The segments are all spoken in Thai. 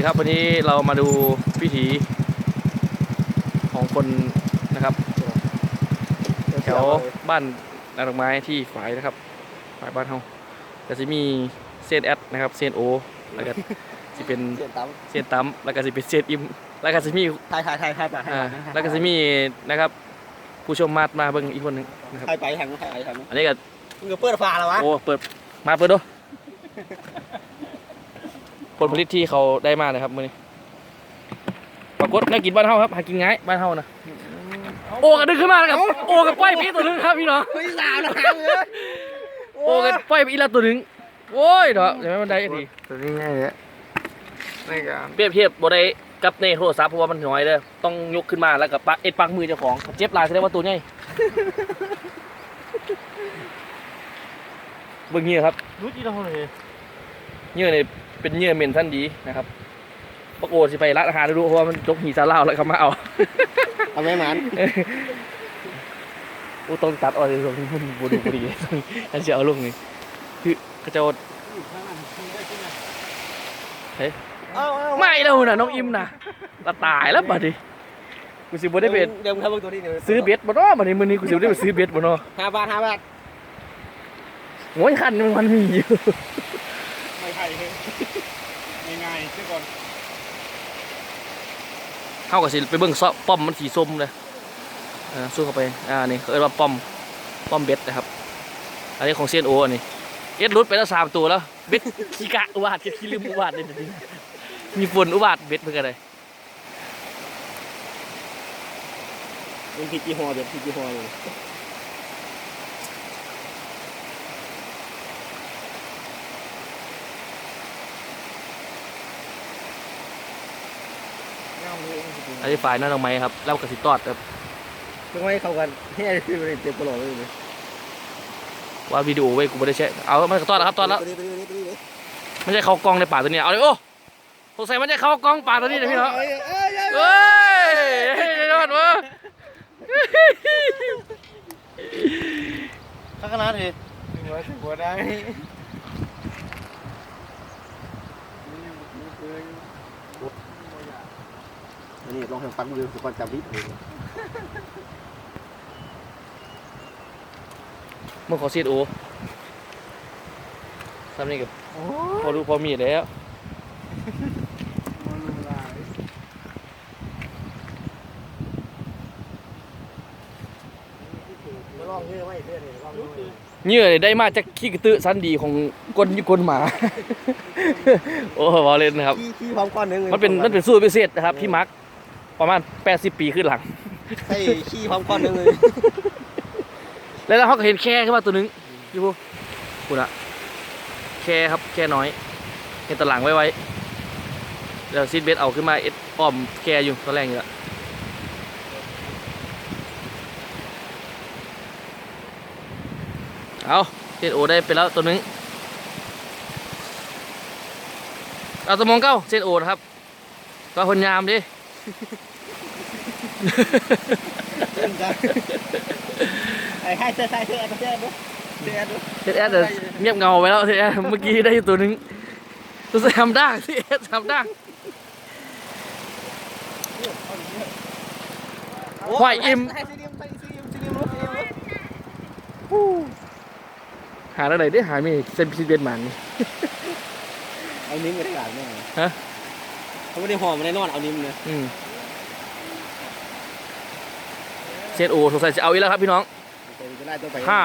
ดีครับวันนี้เรามาดูวิถีของคนนะครับแถวบ้านนาดอกไม้ที่ฝายนะครับฝายบ้านเฮาก็จะมีเส้นแอดนะครับเส้นโอแล้วก็จะเป็นเสียงตั้มเส้นตั้มแล้วก็จะเป็นเส้นอิมแล้วก็จะมีถ่ายถ่ายถ่ายถ่ายไปอ่าแล้วก็จะมีนะครับผู้ชมมาดมาเบิ่งอีกคนหนึงนะครับถ่ายไปทางถ่ายไปทางอันนี้ก็มึงก็เปิดฝาแล้ววะโอ้เปิดมาเปิดดู ผลผลิตที่เขาได้มาเลยครับมื้อนี้ปรากฏน่ากินบ้านเฮาครับหากินง่ายบ้านเฮานะโอ้กระดึงขึ้นมาแล้วครับโอ้กับป้อยปีตัวหนึงครับพี่น้องเฮ้ยสาวนะเลยโอ้กันปล่อยไปอีละตัวหนึ่งโอ้ยเนาะเดี๋ยวมันได้ทีตัวนี้ง่ายเลยในการเปรียบเทียบบ่ได้กับในโทรศัพท์เพราะว่ามันน้อยเด้อต้องยกขึ้นมาแล้วก็ปักเอ็ดปักมือเจ้าของเจ็บหลายแสดงว่าตัวใหญ่เบิ่งเหงื่อครับรู้จีเราเลยเหงื่อนี่ เป็นเหงื่อเหม็นทันดีนะครับปกโอสิไปร้านอาหารดูเพราะว่ามันจกหีซาลาวแล้วเขามาเอาเอาไม่มันโอ้ต้องตัดออกเลยตรงนี้มันบ่ดูบ่ดีอันสิเอาลงนี่คือเขาเจะเฮ้ยเอาเอาไม่แล้วนะน้องอิมนะละตายแล้วบัดนี้กูสิบ่ได้เป็นเดี๋ยวมึงทำตัวนี้เดี๋ยวซื้อเบ็ดบ่เนาะบัดนี้มื้อนี้กูสิบ่ได้ไปซื้อเบ็ดบ่เนาะห้าบาทห้าบาทโอ้ยคันมันมันมีอยู่ ไม่ไผ่เลยง่ายๆเชื่อก่อนเฮาก็สิไปเบิ่งซอป้อมมันสีส้มเลยอ่าสู้เข้าไปอ่านี่เขาเรียกว่าป้อมป้อมเบ็ดนะครับ อันนี้ของเซียนโออันนี้เอ็ดรุดไปแล้วสามตัวแล้วเบ็ดขี้กะอุบาทกับขี้ลืมอุบาทเลยจริงๆมีฝนอุบาทเบ็ดเพิ่นก็ได้มึงผิดยี่ห้อเดี๋ยวผิดยี่ห้อเลย อันนี้ฝ่ายหน้าดอกไม้ครับแล้วก็สิตอดครับเพิ่งไม่เข้ากันเฮ้ยคือเต็มกระโหลกเลย ว่าวิดีโอไว้กูไม่ได้ใช้เอามันก็ตอดแล้วครับตอดแล้วตัวนี้ตัวนี้ตัวนี้ไม่ใช่เขากล้องในป่าตัวเนี้ยเอาเลยโอ้สงสัยมันจะเข้ากล้องป่าตัวนี้นะพี่เนาะเอ้ยเอ้ยเอ้ยเฮ้ยไอ้ยอดวะข้างหน้าทีหนึ่งร้อยสิบหัวได้ อันนี้ลองทำฟันมือก่อนจับวิทย์เลยมึงขอซีดโอทำนี่กับพอรู้พอมีแล้วลองเงี้ยไม่เพื่อนเลยลองเงี้ยเหงื่อนี่ได้มาจากขี้กระตือสันดีของกลยุกลหมา โอ้บอเล่นนะครับขี้ขี้พร้อมก้อนหนึงมันเป็นมันเป็นสูตรพิเศษนะครับพี่มัก ประมาณ 80 ปีขึ้นหลังใช่ขี้พร้อมก้อนหนึงเลย แล้วเขาก็เห็นแค่ขึ้นมาตัวหนึงอยู่พวกคุณอะแค่ครับแค่น้อย เห็นตะหลังไว้ไว้เดี๋ยวซีดเบสเอาขึ้นมาเอ็ดอ้อมแค่อยู่ตอนแรกอยู่ละเอาเซนโอได้ไปแล้วตัวหนึงเอาสมองเก้าเซนโอนะครับก็คนยามดิ ไอ้ให้เสื้อใส่เสื้อเสื้อดูเสื้อดูเซนแอดเดี๋ยวเงียบเงาไปแล้วเซนแอดเมื่อกี้ได้อยู่ตัวหนึงตัวแซมด้างเซนแอดแซมด้างควายอิ่มให้ซีเรียมให้ซีเรียมซีเรียมรู้ซีเรียมรู้หาอะไรได้หาไม่เซนพิเศษมันเอานิ้มไปได้หลายแน่ฮะ เขาไม่ได้ห่อมาแน่นอนเอานิ้มเลยอืมเซนโอสงสัยจะเอาอีกแล้วครับพี่น้องจะได้ตัวไปห้า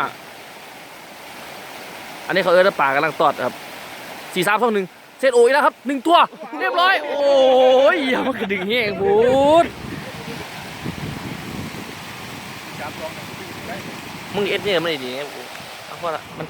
อันนี้เขาเอิ้นว่าป่ากำลังตอดครับสี่สามสองหนึ่งเซนโออีกแล้วครับหนึ่งตัว เรียบร้อย โอ้ยอย่ามันกระดึงเงี้ยพูดมึงเอ็ดเนี่ยมันดีเนี่ยเอาพอละมัน